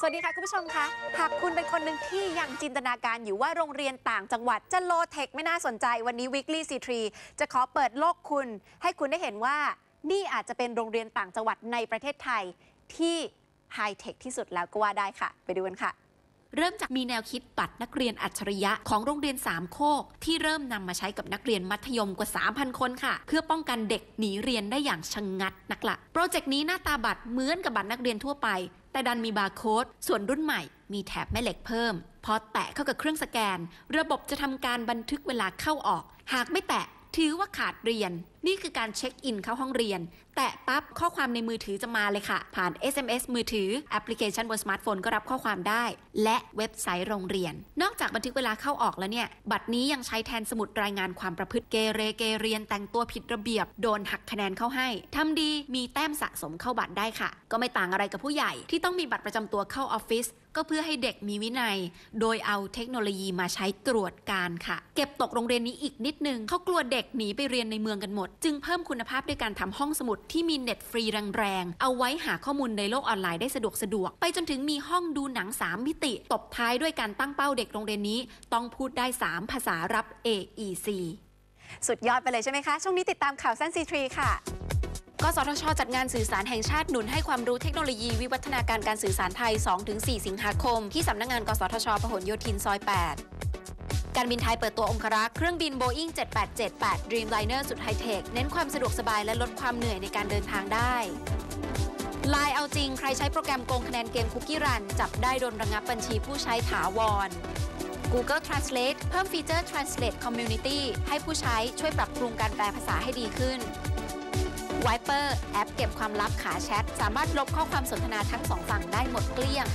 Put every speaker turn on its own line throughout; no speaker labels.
สวัสดีค่ะ คุณผู้ชมคะ หากคุณเป็นคนหนึ่งที่ยังจินตนาการอยู่ว่าโรงเรียนต่างจังหวัดจะโลเทคไม่น่าสนใจวันนี้ Weekly C3 จะขอเปิดโลกคุณ ให้คุณได้เห็นว่า นี่อาจจะเป็นโรงเรียนต่างจังหวัดในประเทศไทยที่ไฮเทคที่สุดแล้วก็ว่าได้ค่ะ ไปดูกันค่ะ
เริ่มจากมีแนวคิดบัตรนักเรียนอัจฉริยะของโรงเรียนสามโคก ที่เริ่มนำมาใช้กับนักเรียนมัธยมกว่า 3,000 คนค่ะ เพื่อป้องกันเด็กหนีเรียนได้อย่างชะงงัดนักละโปรเจกต์นี้หน้าตาบัตรเหมือนกับบัตรนักเรียนทั่วไป แต่ดันมีบาร์โค้ดส่วนรุ่นใหม่มีแถบแม่เหล็กเพิ่ม พอแตะเข้ากับเครื่องสแกน ระบบจะทำการบันทึกเวลาเข้าออก หากไม่แตะถือว่าขาดเรียนนี่คือการเช็คอินเข้าห้องเรียน แตะปั๊บข้อความในมือถือจะมาเลยค่ะ ผ่าน SMS มือถือแอปพลิเคชันบนสมาร์ทโฟนก็รับข้อความได้ และเว็บไซต์โรงเรียน นอกจากบันทึกเวลาเข้าออกแล้วเนี่ย บัตรนี้ยังใช้แทนสมุดรายงานความประพฤติเกเรเกเรียนแต่งตัวผิดระเบียบ โดนหักคะแนนเข้าให้ทำดีมีแต้มสะสมเข้าบัตรได้ค่ะ ก็ไม่ต่างอะไรกับผู้ใหญ่ที่ต้องมีบัตรประจำตัวเข้าออฟฟิศก็เพื่อให้เด็กมีวินัย โดยเอาเทคโนโลยีมาใช้ตรวจการค่ะ เก็บตกโรงเรียนนี้อีกนิดนึงเขากลัวเด็กหนีไปเรียนในเมืองกันหมดจึงเพิ่มคุณภาพด้วยการทำห้องสมุดที่มีเน็ตฟรีแรงๆ เอาไว้หาข้อมูลในโลกออนไลน์ได้สะดวกสะดวก ไปจนถึงมีห้องดูหนัง 3 มิติ ตบท้ายด้วยการตั้งเป้าเด็กโรงเรียนนี้ ต้องพูดได้ 3 ภาษารับ AEC
สุดยอดไปเลยใช่ไหมคะ ช่วงนี้ติดตามข่าวสั้น C3 ค่ะ
กสทช จัดงานสื่อสารแห่งชาติหนุนให้ความรู้เทคโนโลยีวิวัฒนาการการสื่อสารไทย 2-4 สิงหาคม ที่สำนักงาน กสทช พหลโยธินซอย 8 การบินไทยเปิดตัวองครักษ์เครื่องบิน Boeing 7878 Dreamliner สุดไฮเทค เน้นความสะดวกสบายและลดความเหนื่อยในการเดินทางได้ไลน์เอาจริง ใครใช้โปรแกรมโกงคะแนนเกมคุกกี้รัน จับได้โดนระงับบัญชีผู้ใช้ถาวร Google Translate เพิ่มฟีเจอร์ Translate Community ให้ผู้ใช้ช่วยปรับปรุงการแปลภาษาให้ดีขึ้น Wiper แอปเก็บความลับขาแชท สามารถลบข้อความสนทนาทั้งสองฝั่งได้หมดเกลี้ยง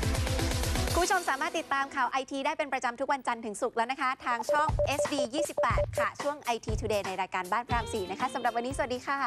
คุณผู้ชมสามารถติดตามข่าวไอทีได้เป็นประจำทุกวันจันทร์ถึงศุกร์แล้วนะคะ ทางช่อง SD 28 ค่ะ ช่วง IT Today ในรายการบ้านพราม4นะคะสำหรับวันนี้สวัสดีค่ะ